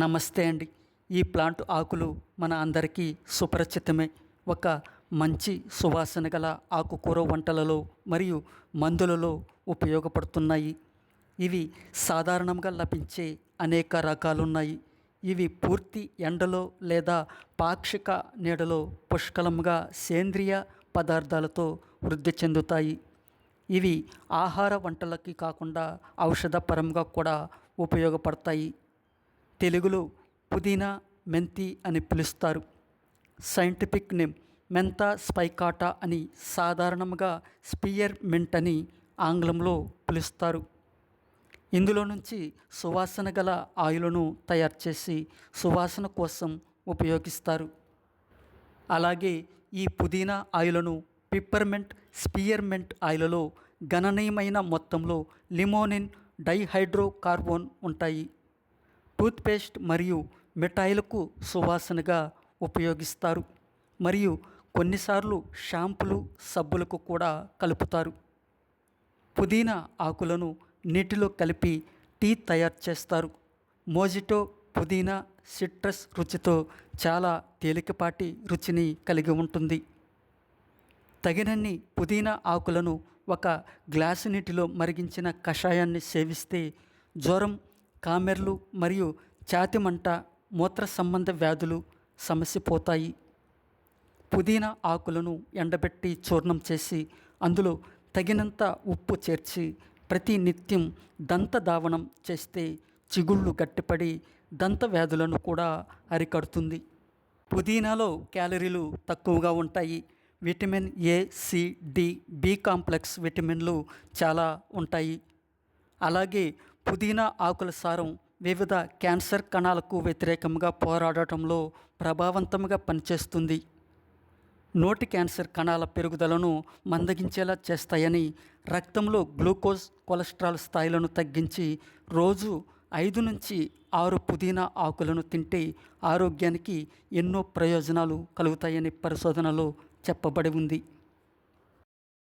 నమస్తే అండి. ఈ ప్లాంట్ ఆకులు మన అందరికీ సుపరిచితమే. ఒక మంచి సువాసన గల ఆకుకూర వంటలలో మరియు మందులలో ఉపయోగపడుతున్నాయి. ఇవి సాధారణంగా లభించే అనేక రకాలున్నాయి. ఇవి పూర్తి ఎండలో లేదా పాక్షిక నీడలో పుష్కలంగా సేంద్రియ పదార్థాలతో వృద్ధి చెందుతాయి. ఇవి ఆహార వంటలకి కాకుండా ఔషధపరంగా కూడా ఉపయోగపడతాయి. తెలుగులో పుదీనా మెంతి అని పిలుస్తారు. సైంటిఫిక్ నేమ్ మెంతా స్పైకాటా అని సాధారణంగా స్పియర్ మింట్ అని ఆంగ్లంలో పిలుస్తారు. ఇందులో నుంచి సువాసన గల ఆయిలను తయారు చేసి సువాసన కోసం ఉపయోగిస్తారు. అలాగే ఈ పుదీనా ఆయిలను పిప్పర్మెంట్ స్పియర్మెంట్ ఆయిలలో గణనీయమైన మొత్తంలో లిమోనిన్ డైహైడ్రోకార్బోన్ ఉంటాయి. టూత్పేస్ట్ మరియు మిఠాయిలకు సువాసనగా ఉపయోగిస్తారు. మరియు కొన్నిసార్లు షాంపులు సబ్బులకు కూడా కలుపుతారు. పుదీనా ఆకులను నీటిలో కలిపి టీ తయారు చేస్తారు. మోజిటో పుదీనా సిట్రస్ రుచితో చాలా తేలికపాటి రుచిని కలిగి ఉంటుంది. తగినన్ని పుదీనా ఆకులను ఒక గ్లాసు నీటిలో మరిగించిన కషాయాన్ని సేవిస్తే జ్వరం కామెర్లు మరియు ఛాతి మంట మూత్ర సంబంధ వ్యాధులు సమస్య పోతాయి. పుదీనా ఆకులను ఎండబెట్టి చూర్ణం చేసి అందులో తగినంత ఉప్పు చేర్చి ప్రతి నిత్యం దంత దావనం చేస్తే చిగుళ్ళు గట్టిపడి దంత వ్యాధులను కూడా అరికడుతుంది. పుదీనాలో క్యాలరీలు తక్కువగా ఉంటాయి. Vitamin A C D B complex విటమిన్లు చాలా ఉంటాయి. అలాగే పుదీనా ఆకుల సారం వివిధ క్యాన్సర్ కణాలకు వ్యతిరేకంగా పోరాడటంలో ప్రభావవంతంగా పనిచేస్తుంది. నోటి క్యాన్సర్ కణాల పెరుగుదలను మందగించేలా చేస్తాయని రక్తంలో గ్లూకోజ్ కొలెస్ట్రాల్ స్థాయిలను తగ్గించి రోజు ఐదు నుంచి ఆరు పుదీనా ఆకులను తింటే ఆరోగ్యానికి ఎన్నో ప్రయోజనాలు కలుగుతాయని పరిశోధనలో చెప్పబడి ఉంది.